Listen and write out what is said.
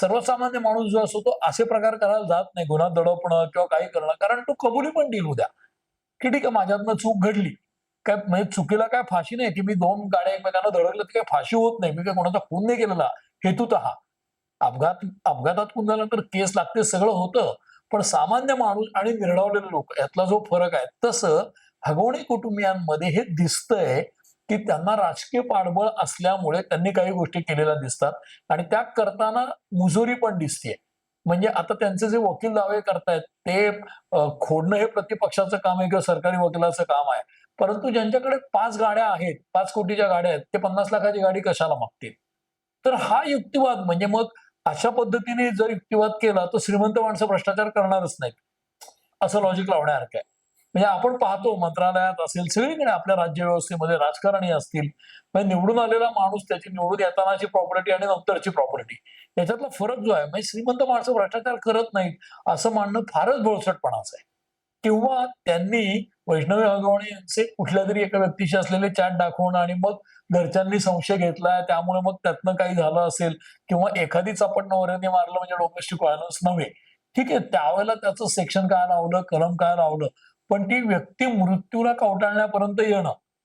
सर्वसामान्य माणूस जो असतो तो असे प्रकार करायला जात नाही. गुन्हा दडपणं किंवा काही करणं. कारण तो कबुली पण देईल उद्या की ठीक आहे माझ्यातनं चूक घडली. काय म्हणजे चुकीला काय फाशी नाही की मी दोन गाड्या एकमेकांना धडकल्या तर काय फाशी होत नाही. मी काय कोणाचा खून नाही केलेला. हेतूत हा. अपघात अपघातात खून झाल्यानंतर केस लागते सगळं होतं. पण सामान्य माणूस आणि निर्णवलेले लोक यातला जो फरक आहे तसं हगवणी कुटुंबियांमध्ये हे दिसतंय. की त्यांना राजकीय पाठबळ असल्यामुळे त्यांनी काही गोष्टी केलेल्या दिसतात. आणि त्या करताना मुजोरी पण दिसते म्हणजे आता त्यांचे जे वकील दावे करतायत ते खोडणं हे प्रतिपक्षाचं काम आहे किंवा सरकारी वकिलाचं काम आहे. परंतु ज्यांच्याकडे पाच गाड्या आहेत पाच कोटीच्या गाड्या आहेत ते पन्नास लाखाची गाडी कशाला मागतील? तर हा युक्तिवाद म्हणजे मग अशा पद्धतीने जर युक्तिवाद केला तर श्रीमंत माणसं भ्रष्टाचार करणारच नाहीत. असं लॉजिक लावण्यासारखं आहे. म्हणजे आपण पाहतो मंत्रालयात असेल सगळीकडे आपल्या राज्य व्यवस्थेमध्ये राजकारणी असतील म्हणजे निवडून आलेला माणूस त्याची निवडून येतानाची प्रॉपर्टी आणि नंतरची प्रॉपर्टी याच्यातला फरक जो आहे म्हणजे श्रीमंत माणसं भ्रष्टाचार करत नाहीत असं मानणं फारच भोळसटपणाचं आहे. किंवा त्यांनी वैष्णवी हगवणे यांचे कुठल्या तरी एका व्यक्तीशी असलेले चॅट दाखवणं आणि मग घरच्यांनी संशय घेतलाय त्यामुळे मग त्यातनं काही झालं असेल किंवा एखादी चापट नवऱ्याने मारलं म्हणजे डोमेस्टिक व्हायलन्स नव्हे. ठीक आहे त्यावेळेला त्याचं सेक्शन काय लावलं कलम काय लावलं पण ती व्यक्ती मृत्यूला कवटाळण्यापर्यंत येणं.